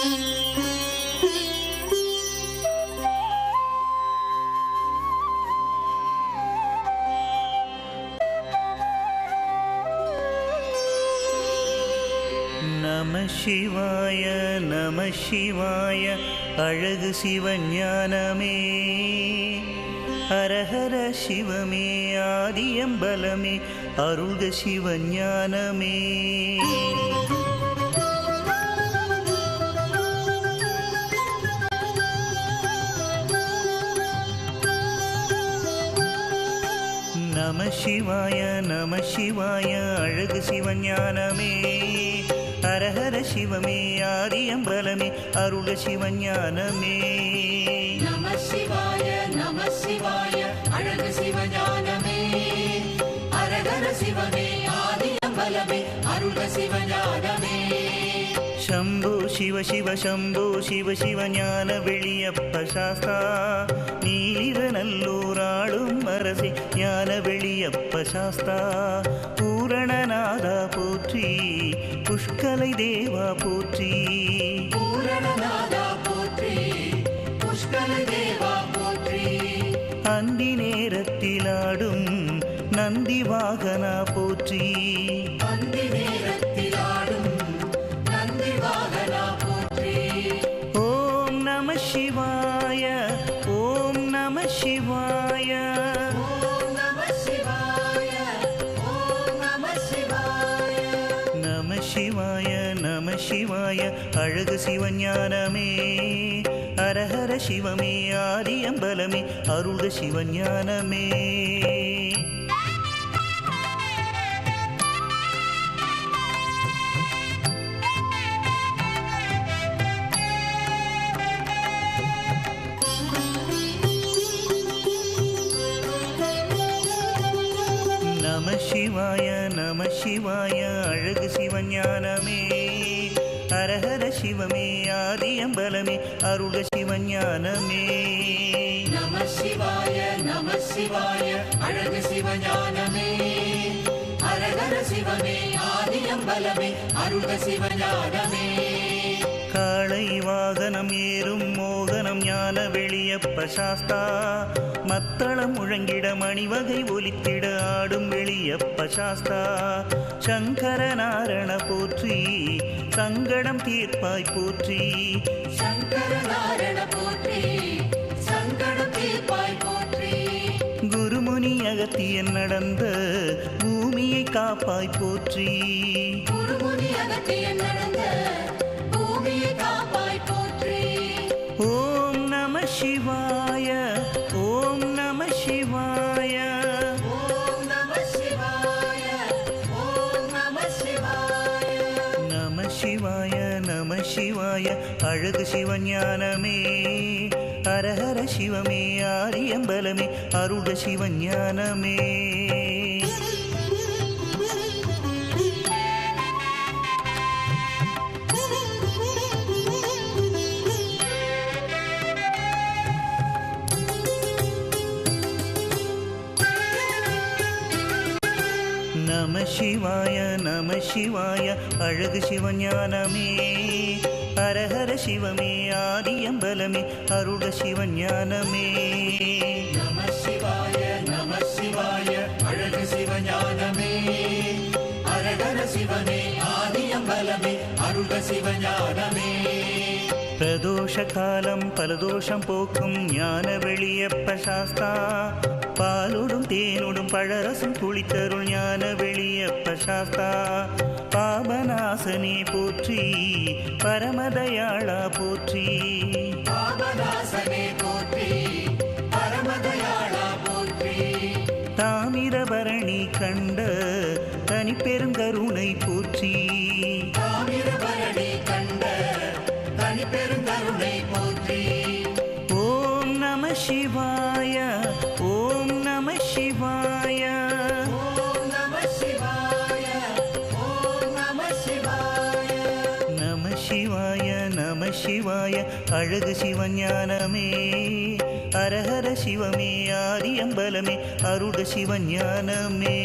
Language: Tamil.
நம சிவாய நம சிவாய அழகு சிவஞானமே. ஹரஹர சிவமே ஆதியம்பலமே அருள்க சிவஞானமே. நம சிவாய நம சிவாய அழகு சிவஞானமே. ஹரஹர சிவமே ஆதியம்பலமே அருள சிவஞானமே. நம சிவாய நம சிவாய அழகு சிவஞானமே. ஹரஹர சிவமே ஆதியம்பலமே அருள சிவஞானமே. ശംഭോ ശിവ ശിവ ശംഭോ ശിവ ശിവ ജ്ഞാന വെളിയപ്പ ശാസ്താ നീലനല്ലൂരാ அரசி ஞான வெளியப்ப சாஸ்தா. பூரணநாதா போற்றி புஷ்கலை தேவா போற்றி. அந்தி நேரத்திலாடும் நந்தி வாகனா போற்றி. ஓம் நம சிவாய ஓம் நம சிவாய. நம சிவாய நம சிவாய அழகு சிவஞானமே ஹரஹர சிவமே ஆரியம்பலமே அருள்க சிவஞானமே நம சிவாய அழகு சிவஞானமே. ஹரஹர சிவமே ஆதியம்பலமே அருள்க சிவஞானமே. நம சிவாய நம சிவாய அழகு சிவஞானமே. அரகர சிவமே ஆதியம்பலமே அருக சிவஞானமே. காளை வாகனம் ஏறும் மோகனம் ஞான வெளியப்ப சாஸ்தா. மத்தளம் முழங்கிட மணிவகை ஒலித்திட ஆடும் வெளியப்ப சாஸ்தா. சங்கர நாரண போற்றி சங்கடம் தீர்ப்பாய் போற்றி. சங்கர நாரண போற்றி சங்கடம் தீர்ப்பாய் போற்றி. குருமுனி அகத்தியன் நடந்த பூமியை காப்பாய் போற்றி. குருமுனி அகத்திய நடந்த சிவாய அழகு சிவஞானமே. ஹரஹர சிவமே ஆரியம்பலமே அருட சிவஞானமே. நம சிவாய நம சிவாய அழகு சிவஞானமே. ஹரஹர சிவமே ஆதியம்பலமே அருக சிவஞானமே. நம சிவாய நம சிவாய அழகு சிவஞானமே. அரகர சிவமே ஆதியம்பலமே அருக சிவஞானமே. பிரதோஷ காலம் பலதோஷம் போக்கும் ஞான வெளியப்ப சாஸ்தா. பாலோடும் தேனோடும் பழரசம் குளித்தருள் ஞான வெளியப்ப சாஸ்தா. பாபநாசனே போற்றி பரமதயாளா போற்றி. பாபதாசனே போற்றி பரமதயாளா போற்றி. தாமிரபரணி கண்ட தனி பெருங்கருணை சிவாய அழகு சிவஞானமே. அரஹர சிவமே ஆரியம்பலமே அருட சிவஞானமே.